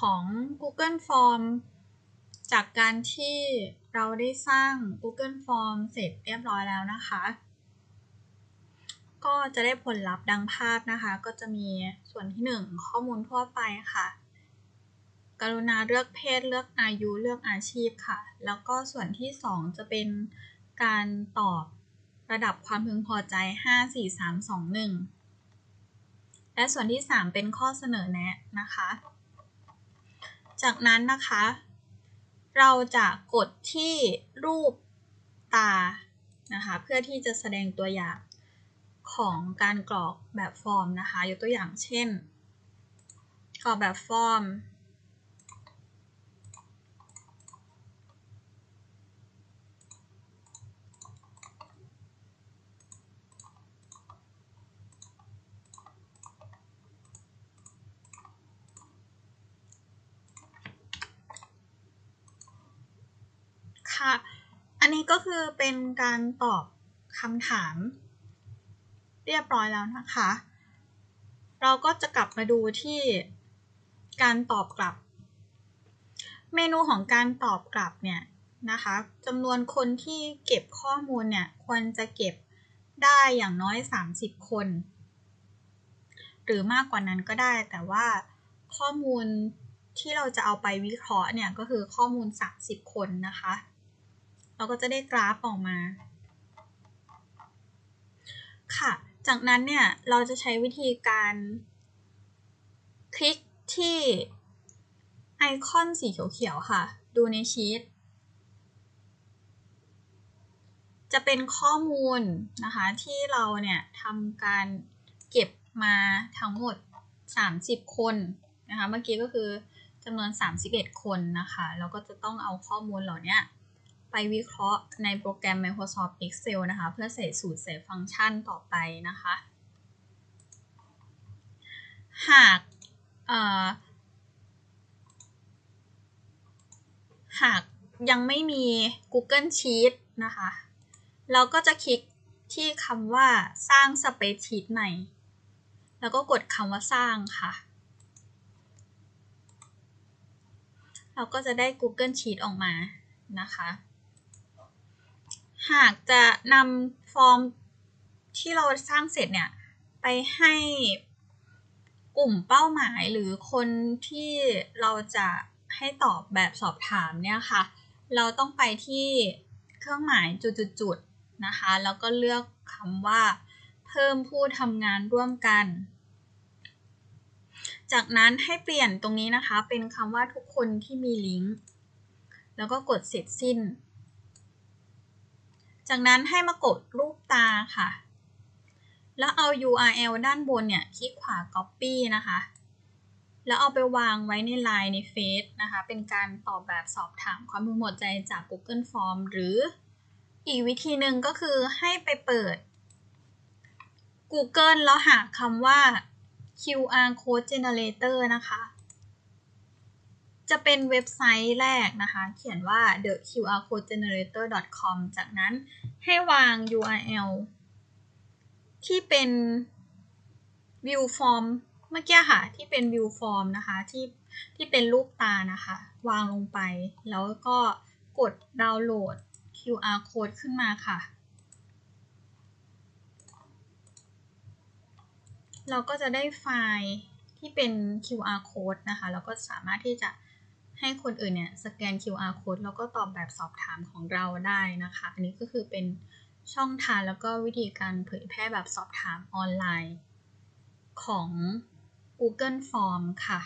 ของ Google Form จากการที่เราได้สร้าง Google Form เสร็จเรียบร้อยแล้วนะคะ ก็จะได้ผลลัพธ์ดังภาพนะคะ ก็จะมีส่วนที่ 1 ข้อมูลทั่วไปค่ะ กรุณาเลือกเพศเลือกอายุเลือกอาชีพค่ะ แล้วก็ส่วนที่ 2 จะเป็นการตอบระดับความพึงพอใจ 5 4 3 2 1 และส่วนที่ 3 เป็นข้อเสนอแนะนะคะ จากนั้นนะคะ เราจะกดที่รูปตานะคะเพื่อที่จะแสดงตัวอย่างของการกรอกแบบฟอร์มนะคะ ยกตัวอย่างเช่น กรอกแบบฟอร์ม ค่ะ อันนี้ก็คือเป็นการตอบคำถาม เรียบร้อยแล้วนะคะ เราก็จะกลับมาดูที่การตอบกลับ เมนูของการตอบกลับเนี่ยนะคะจำนวนคนที่เก็บข้อมูลเนี่ยควรจะเก็บได้อย่างน้อย 30 คน หรือมากกว่านั้นก็ได้ แต่ว่าข้อมูลที่เราจะเอาไปวิเคราะห์เนี่ยก็คือข้อมูล 30 คนนะคะ เราก็จะได้กราฟออกมา ค่ะ จากนั้นเนี่ย เราจะใช้วิธีการ คลิกที่ไอคอนสีเขียวๆค่ะ ดูในชีตจะเป็นข้อมูลนะคะ ที่เราเนี่ยทำการเก็บมาทั้งหมด 30 คนนะคะ เมื่อกี้ก็คือจำนวน 31 คนนะคะ เราก็จะต้องเอาข้อมูลเหล่านี้ ไปวิเคราะห์ในโปรแกรม Microsoft Excel นะคะ เพื่อใส่สูตรใส่ฟังก์ชันต่อไปนะคะ หากหากยังไม่มี Google Sheet นะคะ เราก็จะคลิกที่คำว่าสร้าง Spreadsheet ใหม่ แล้วก็กดคำว่าสร้างค่ะ เราก็จะได้ Google Sheet ออกมานะคะ หากจะนำฟอร์มที่เราสร้างเสร็จเนี่ย ไปให้กลุ่มเป้าหมายหรือคนที่เราจะให้ตอบแบบสอบถามเนี่ยค่ะ เราต้องไปที่เครื่องหมายจุดๆนะคะ แล้วก็เลือกคำว่า เพิ่มผู้ทำงานร่วมกัน จากนั้นให้เปลี่ยนตรงนี้นะคะ เป็นคำว่าทุกคนที่มีลิงก์ แล้วก็กดเสร็จสิ้น จากนั้นให้มากดรูปตาค่ะ แล้วเอา URL ด้านบนเนี่ย คลิกขวา Copy นะคะ แล้วเอาไปวางไว้ในไลน์ในเฟซนะคะ เป็นการตอบแบบสอบถามความพึงพอใจจาก Google Form หรืออีกวิธีหนึ่งก็คือให้ไปเปิด Google แล้วหาคำว่า QR Code Generator นะคะ จะเป็นเว็บไซต์แรกนะคะ เขียนว่า the qr code generator com จากนั้นให้วาง URL ที่เป็น view form เมื่อกี้ค่ะ ที่เป็น view form นะคะ ที่ที่เป็นรูปตานะคะ วางลงไป แล้วก็กดดาวน์โหลด QR code ขึ้นมาค่ะ เราก็จะได้ไฟล์ที่เป็น QR code นะคะแล้วก็สามารถที่จะ ให้คนอื่นเนี่ยสแกน QR code แล้วก็ตอบแบบสอบถามของเราได้นะคะ อันนี้ก็คือเป็นช่องทางแล้วก็วิธีการเผยแพร่แบบสอบถามออนไลน์ของ Google Form ค่ะ